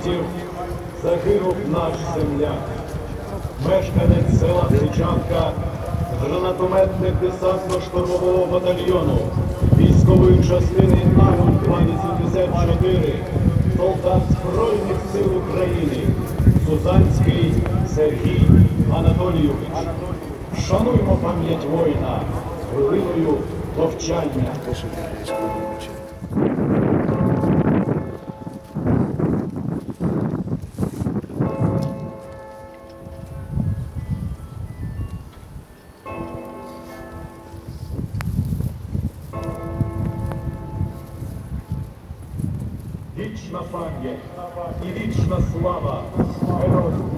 окупантів, загинув наш земляк, мешканець села Сичанка, гранатометник десантно-штурмового батальйону, військової частини АУ-284, солдат Збройних сил України, Сузанський Сергій Анатолійович. Шануймо пам'ять воїна хвилиною мовчання. Вічна пам'ять і вічна слава героям.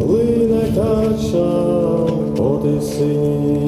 Плине кача по тисині.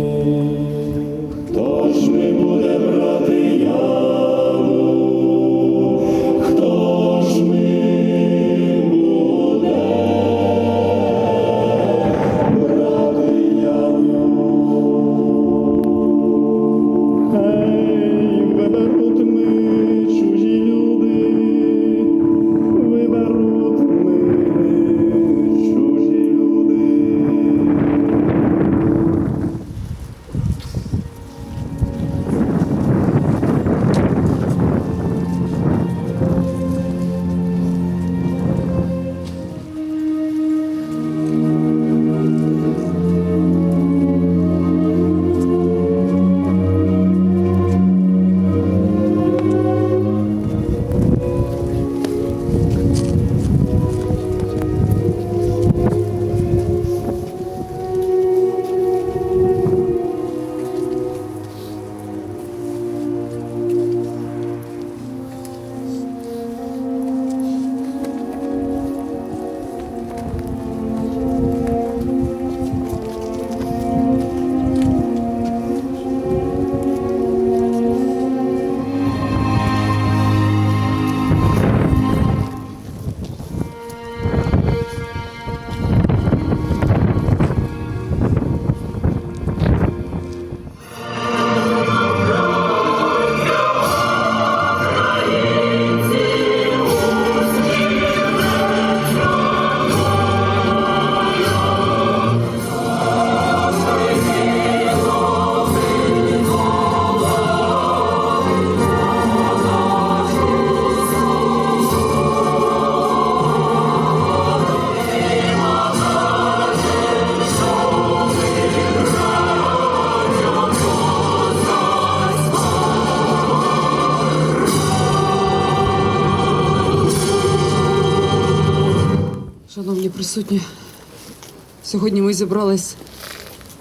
Сьогодні ми зібрались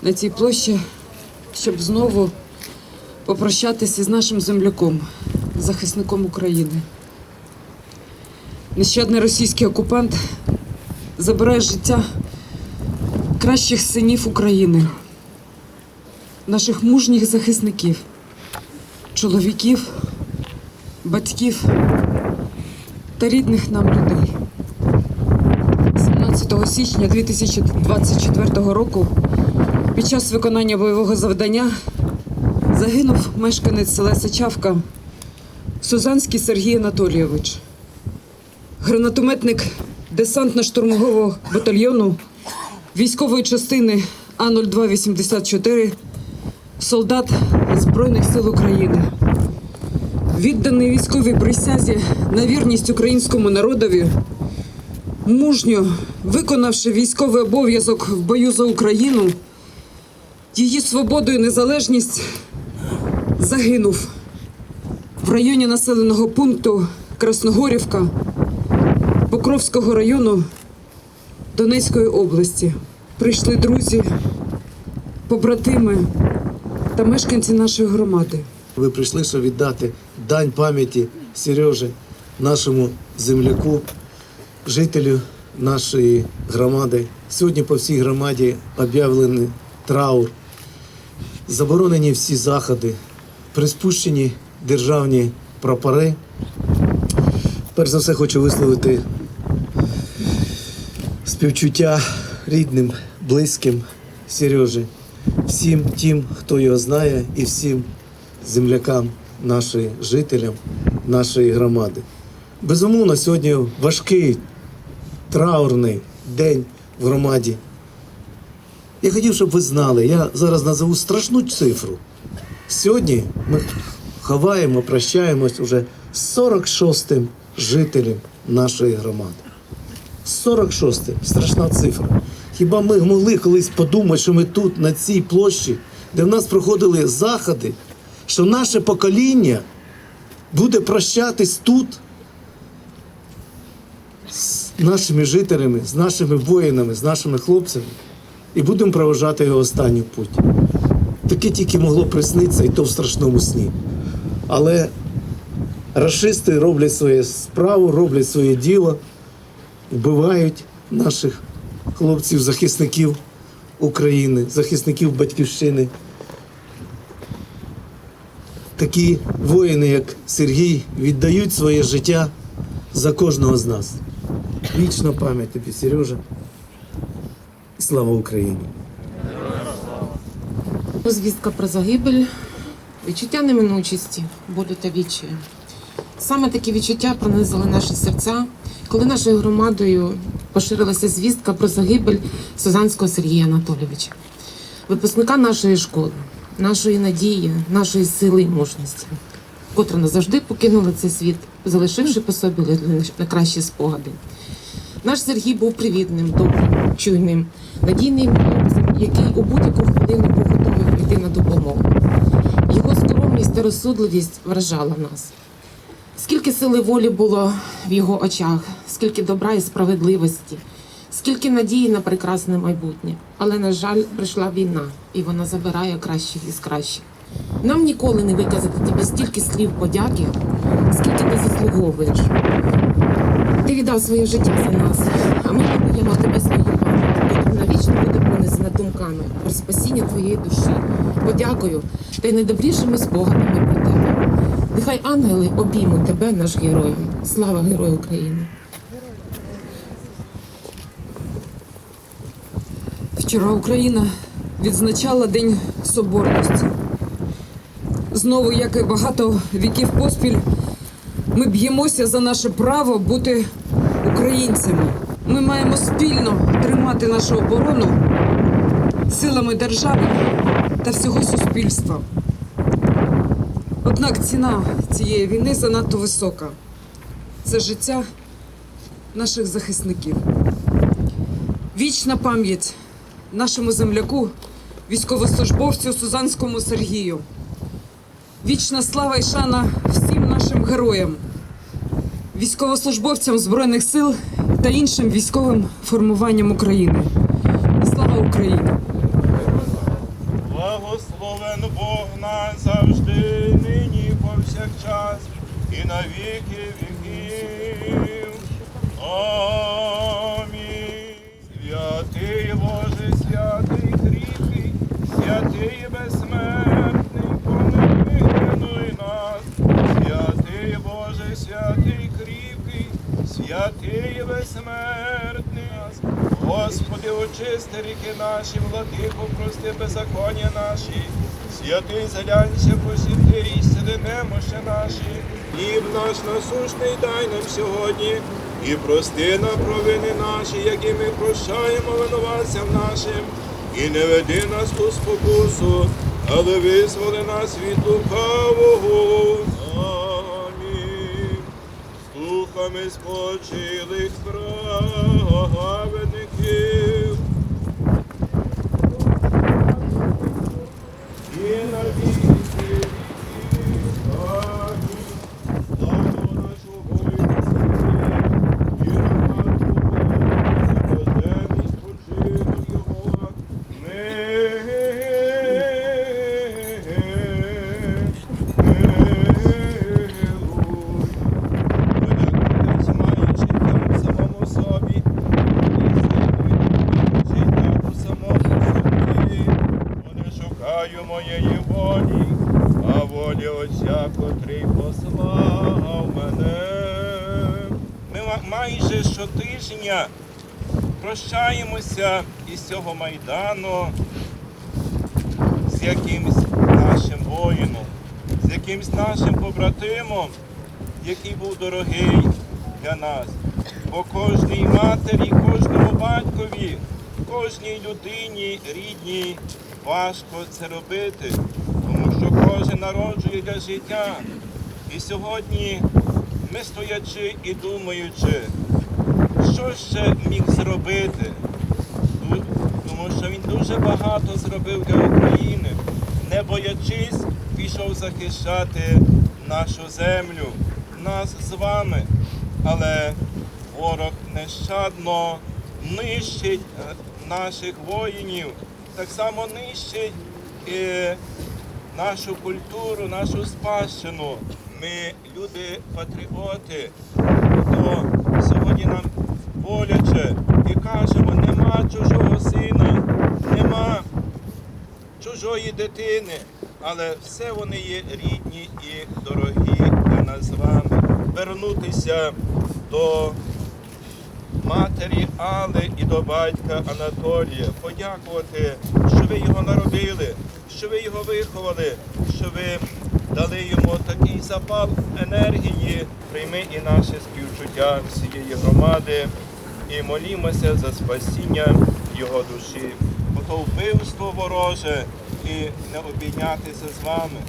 на цій площі, щоб знову попрощатися з нашим земляком, захисником України. Нещадний російський окупант забирає життя кращих синів України, наших мужніх захисників, чоловіків, батьків та рідних нам людей. 17 січня 2024 року під час виконання бойового завдання загинув мешканець села Сичавка Сузанський Сергій Анатолійович, гранатометник десантно-штурмового батальйону військової частини А-0284, солдат Збройних сил України. Відданий військовій присязі на вірність українському народові мужньо виконавши військовий обов'язок в бою за Україну, її свободу і незалежність загинув в районі населеного пункту Красногорівка Покровського району Донецької області. Прийшли друзі, побратими та мешканці нашої громади. Ви прийшли, щоб віддати дань пам'яті Сережі, нашому земляку, жителю нашої громади. Сьогодні по всій громаді об'явлений траур, заборонені всі заходи, приспущені державні прапори. Перш за все хочу висловити співчуття рідним, близьким Сережі, всім тим, хто його знає, і всім землякам, нашим жителям нашої громади. Безумовно, сьогодні важкий, траурний день в громаді. Я хотів, щоб ви знали, я зараз назову страшну цифру. Сьогодні ми ховаємо, прощаємось уже з 46-м жителем нашої громади. 46 страшна цифра. Хіба ми могли колись подумати, що ми тут, на цій площі, де в нас проходили заходи, що наше покоління буде прощатись тут нашими жителями, з нашими воїнами, з нашими хлопцями, і будемо проважати його останню путь. Таке тільки могло приснитися, і то в страшному сні. Але расисти роблять своє справу, роблять своє діло вбивають наших хлопців, захисників України, захисників батьківщини. Такі воїни, як Сергій, віддають своє життя за кожного з нас. Вічна пам'ять тобі, Сережа. І Слава Україні! Звістка про загибель, відчуття неминучості, болю та відчаю. Саме такі відчуття пронизили наші серця, коли нашою громадою поширилася звістка про загибель Сузанського Сергія Анатолійовича, випускника нашої школи, нашої надії, нашої сили і мужності, котра назавжди покинула цей світ, залишивши по собі найкращі спогади. Наш Сергій був привітним, добрим, чуйним, надійним хлопцем, який у будь-яку хвилину був готовий прийти на допомогу. Його скромність та розсудливість вражала нас. Скільки сили волі було в його очах, скільки добра і справедливості, скільки надії на прекрасне майбутнє. Але, на жаль, прийшла війна, і вона забирає кращих із кращих. Нам ніколи не виказати тобі стільки слів подяки, скільки ти заслуговуєш. Ти віддав своє життя за нас, а ми даруємо тобі свою пам'ять, навічно буде пронесена думками про спасіння твоєї душі. Подякую та й найдобрішими спогадами про тебе. Нехай ангели обіймуть тебе, наш герой. Слава Герою України! Вчора Україна відзначала День Соборності. Знову, як і багато віків поспіль, ми б'ємося за наше право бути українцями. Ми маємо спільно тримати нашу оборону силами держави та всього суспільства. Однак ціна цієї війни занадто висока. Це життя наших захисників. Вічна пам'ять нашому земляку, військовослужбовцю Сузанському Сергію. Вічна слава і шана всім нашим героям, військовослужбовцям Збройних сил та іншим військовим формуванням України. Слава Україні! Благословен Бог назавжди, нині повсякчас і на віки віків. Амінь. Святий Боже, святий кріпкий, святий безсмертний, помилуй нас. Святий Боже, святий кріпкий, святий безсмертний. Господи, очисти ріки наші, владико, прости беззаконня наші, святий зглянься, посіти і сиди немощі наші, хліб наш насушний дай нам сьогодні, і прости нам провини наші, які ми прощаємо винуватцям нашим, і не веди нас у спокусу, але визволи нас від лукавого. Духами спочилих праведників на віки віків. Амінь. Славу нашу воїнську, і романту Божемість почину його. Милуй. Отець має життя в самому собі, бажаю моєї волі, а волі Отця, котрий послав мене. Ми ма- майже щотижня прощаємося із цього майдану з якимсь нашим воїном, з якимсь нашим побратимом, який був дорогий для нас. Бо кожній матері, кожному батькові, кожній людині рідній важко це робити, тому що кожен народжує для життя. І сьогодні ми стоячи і думаючи, що ще міг зробити, тому що він дуже багато зробив для України, не боячись, пішов захищати нашу землю, нас з вами. Але ворог нещадно нищить е, наших воїнів, так само нищить і нашу культуру, нашу спадщину. Ми люди патріоти, то сьогодні нам боляче і кажемо, нема чужого сина, нема чужої дитини, але все вони є рідні і дорогі для нас з вами. Вернутися до матері Алли і до батька Анатолія, подякувати, що ви його народили, що ви його виховали, що ви дали йому такий запал енергії. Прийми і наше співчуття всієї громади і молімося за спасіння його душі. Бо то вбивство вороже і не обійнятися з вами.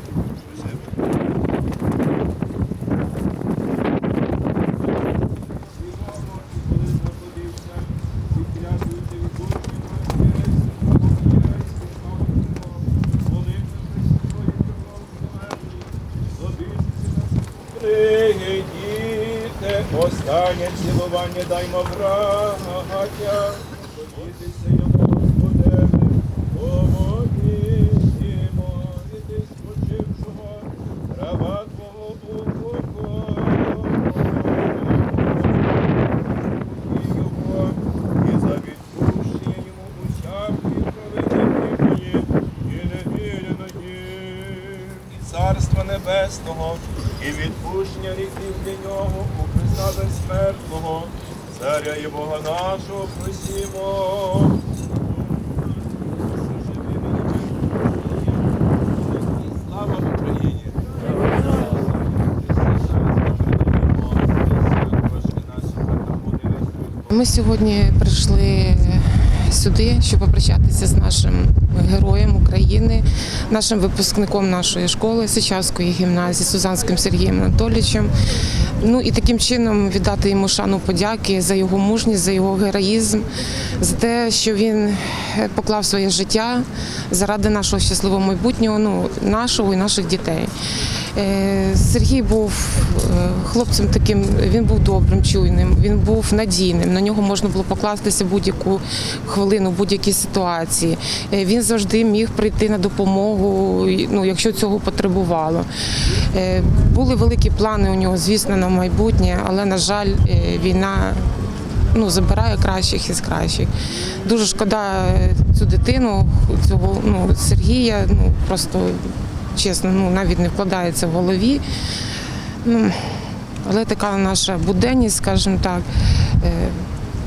Цілування даймо браття, подітися йому Господеві, помолімо, і ти спочившого, раба Твого і царства небесного, і відпущення гріхів для нього Христа безсмертного, царя і Бога нашого просімо. Слава Україні! Ми сьогодні прийшли сюди, щоб попрощатися з нашим героєм України, нашим випускником нашої школи Сичавської гімназії Сузанським Сергієм Анатолійовичем. Ну і таким чином віддати йому шану подяки за його мужність, за його героїзм, за те, що він поклав своє життя заради нашого щасливого майбутнього, ну нашого і наших дітей. Е, Сергій був е, хлопцем таким, він був добрим, чуйним, він був надійним. На нього можна було покластися будь-яку хвилину, будь-якій ситуації. Е, Він завжди міг прийти на допомогу, ну, якщо цього потребувало. Були великі плани у нього, звісно, на майбутнє, але, на жаль, війна ну, забирає кращих із кращих. Дуже шкода цю дитину, цього ну, Сергія, ну просто чесно, ну навіть не вкладається в голові. Ну, але така наша буденність, скажімо так.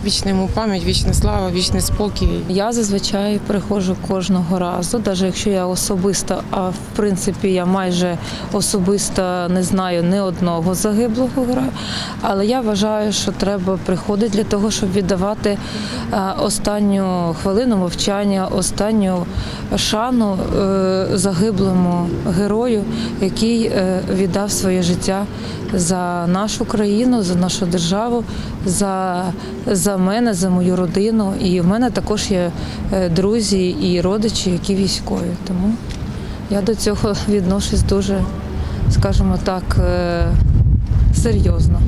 Вічна йому пам'ять, вічна слава, вічний спокій. Я зазвичай приходжу кожного разу, навіть якщо я особисто, а в принципі я майже особисто не знаю ні одного загиблого героя, але я вважаю, що треба приходити для того, щоб віддавати е, останню хвилину мовчання, останню шану е, загиблому герою, який е, віддав своє життя за нашу країну, за нашу державу, за, за мене, за мою родину. І в мене також є е, друзі і родичі, які військові. Тому я до цього відношусь дуже, скажімо так, е, серйозно.